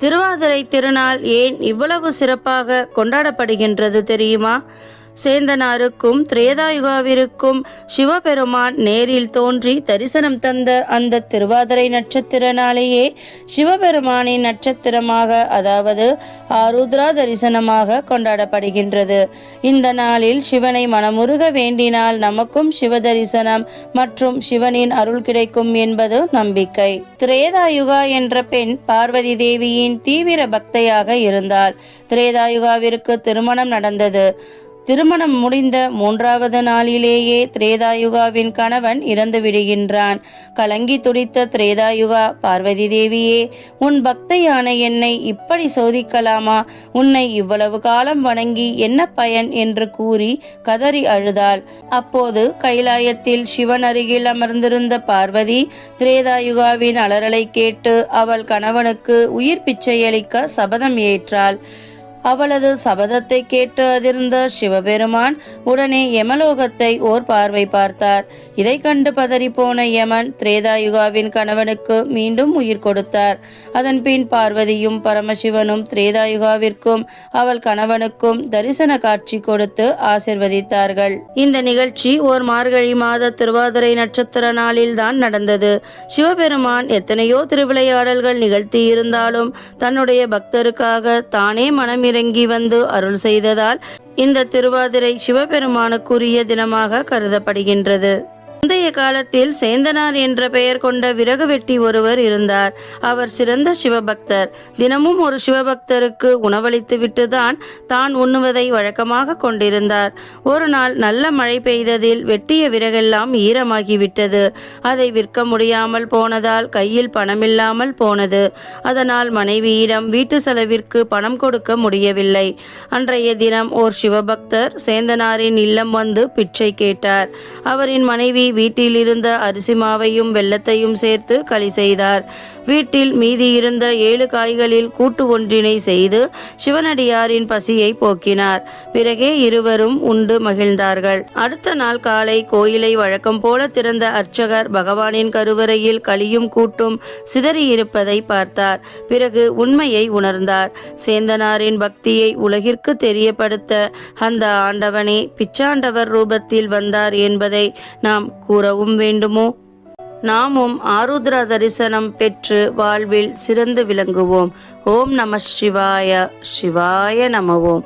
திருவாதிரை திருநாள் ஏன் இவ்வளவு சிறப்பாக கொண்டாடப்படுகின்றது தெரியுமா? சேந்தனாருக்கும் திரேதாயுகாவிற்கும் சிவபெருமான் நேரில் தோன்றி தரிசனம் தந்த அந்த திருவாதிரை நட்சத்திர நாளையே சிவபெருமானின் நட்சத்திரமாக அதாவது ஆருத்ரா தரிசனமாக கொண்டாடப்படுகின்றது. இந்த நாளில் சிவனை மனமுருக வேண்டினால் நமக்கும் சிவ தரிசனம் மற்றும் சிவனின் அருள் கிடைக்கும் என்பது நம்பிக்கை. திரேதாயுகா என்ற பெண் பார்வதி தேவியின் தீவிர பக்தையாக இருந்தாள். திரேதாயுகாவிற்கு திருமணம் நடந்தது. திருமணம் முடிந்த மூன்றாவது நாளிலேயே திரேதாயுகாவின் கணவன் இறந்து விடுகின்றான். கலங்கி துடித்த திரேதாயுகா பார்வதி தேவியே உன் பக்தையான என்னை இப்படி சோதிக்கலாமா? உன்னை இவ்வளவு காலம் வணங்கி என்ன பயன்? என்று கூறி கதறி அழுதாள். அப்போது கைலாயத்தில் சிவன் அருகில் அமர்ந்திருந்த பார்வதி திரேதாயுகாவின் அலறலை கேட்டு அவள் கணவனுக்கு உயிர் பிச்சையளிக்க சபதம் ஏற்றாள். அவளது சபதத்தை கேட்டு அதிர்ந்த சிவபெருமான் உடனே யமலோகத்தை ஓர் பார்வை பார்த்தார். இதை கண்டு பதறிப்போன யமன் திரேதாயுகாவின் கணவனுக்கு மீண்டும் உயிர் கொடுத்தார். அதன் பின் பார்வதியும் பரமசிவனும் திரேதாயுகாவிற்கும் அவள் கணவனுக்கும் தரிசன காட்சி கொடுத்து ஆசிர்வதித்தார்கள். இந்த நிகழ்ச்சி ஓர் மார்கழி மாத திருவாதிரை நட்சத்திர நாளில் தான் நடந்தது. சிவபெருமான் எத்தனையோ திருவிளையாடல்கள் நிகழ்த்தி இருந்தாலும் தன்னுடைய பக்தருக்காக தானே மனம் இறங்கி வந்து அருள் செய்ததால் இந்த திருவாதிரை சிவபெருமானுக்குரிய தினமாக கருதப்படுகின்றது. முந்தைய காலத்தில் சேந்தனார் என்ற பெயர் கொண்ட விறகு வெட்டி ஒருவர் இருந்தார். அவர் சிறந்த சிவபக்தர். தினமும் ஒரு சிவபக்தருக்கு உணவளித்து விட்டுதான் தான் உண்ணுவதை வழக்கமாக கொண்டிருந்தார். ஒரு நாள் நல்ல மழை பெய்ததில் வெட்டிய விறகெல்லாம் ஈரமாகிவிட்டது. அதை விற்க முடியாமல் போனதால் கையில் பணமில்லாமல் போனது. அதனால் மனைவியிடம் வீட்டு செலவிற்கு பணம் கொடுக்க முடியவில்லை. அன்றைய தினம் ஓர் சிவபக்தர் சேந்தனாரின் இல்லம் வந்து பிச்சை கேட்டார். அவரின் மனைவி வீட்டில் இருந்த அரிசி மாவையும் வெள்ளத்தையும் சேர்த்து களி செய்தார். வீட்டில் மீதி இருந்த ஏழு காய்களில் கூட்டு ஒன்றினை செய்து சிவனடியாரின் பசியை போக்கினார். பிறகே இருவரும் உண்டு மகிழ்ந்தார்கள். அடுத்த நாள் காலை கோயிலை வழக்கம் போல திறந்த அர்ச்சகர் பகவானின் கருவறையில் களியும் கூட்டும் சிதறியிருப்பதை பார்த்தார். பிறகு உண்மையை உணர்ந்தார். சேந்தனாரின் பக்தியை உலகிற்கு தெரியப்படுத்த அந்த ஆண்டவனே பிச்சாண்டவர் ரூபத்தில் வந்தார் என்பதை நாம் கூறவும் வேண்டுமோ? நாமும் ஆருத்ர தரிசனம் பெற்று வாழ்வில் சிறந்து விளங்குவோம். ஓம் நம சிவாய சிவாய நமவோம்